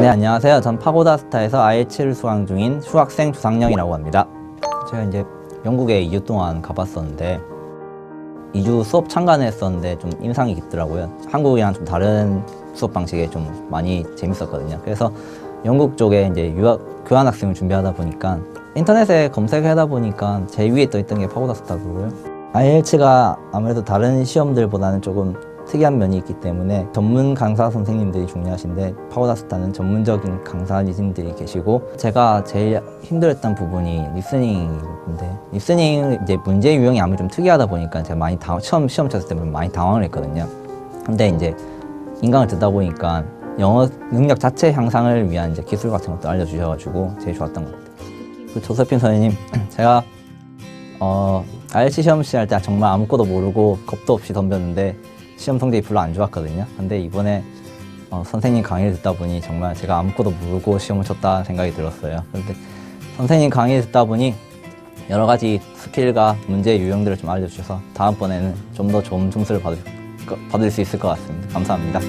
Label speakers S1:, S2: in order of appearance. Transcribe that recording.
S1: 네 안녕하세요. 전 파고다스타에서 IELTS를 수강 중인 휴학생 조상영이라고 합니다. 제가 이제 영국에 2주 동안 가봤었는데 2주 수업 참관했었는데 좀 인상이 깊더라고요. 한국이랑 좀 다른 수업 방식에 좀 많이 재밌었거든요. 그래서 영국 쪽에 이제 유학 교환 학생을 준비하다 보니까 인터넷에 검색하다 보니까 제일 위에 떠 있던 게 파고다스타고요. IELTS가 아무래도 다른 시험들보다는 조금 특이한 면이 있기 때문에 전문 강사 선생님들이 중요하신데 파고다스타는 전문적인 강사님들이 계시고 제가 제일 힘들었던 부분이 리스닝인데 리스닝 이제 문제 유형이 아무래도 좀 특이하다 보니까 제가 많이 당 처음 시험 쳤을 때 많이 당황을 했거든요. 근데 이제 인강을 듣다 보니까 영어 능력 자체 향상을 위한 이제 기술 같은 것도 알려주셔가지고 제일 좋았던 것 같아요. 그 조세핀 선생님, 제가 어, IELTS 시험 시할 때 정말 아무것도 모르고 겁도 없이 덤볐는데 시험 성적이 별로 안 좋았거든요. 근데 이번에 어, 선생님 강의를 듣다 보니 정말 제가 아무것도 모르고 시험을 쳤다 생각이 들었어요. 그런데 선생님 강의 듣다 보니 여러 가지 스킬과 문제 유형들을 좀 알려주셔서 다음번에는 좀 더 좋은 점수를 받을, 거- 받을 수 있을 것 같습니다. 감사합니다.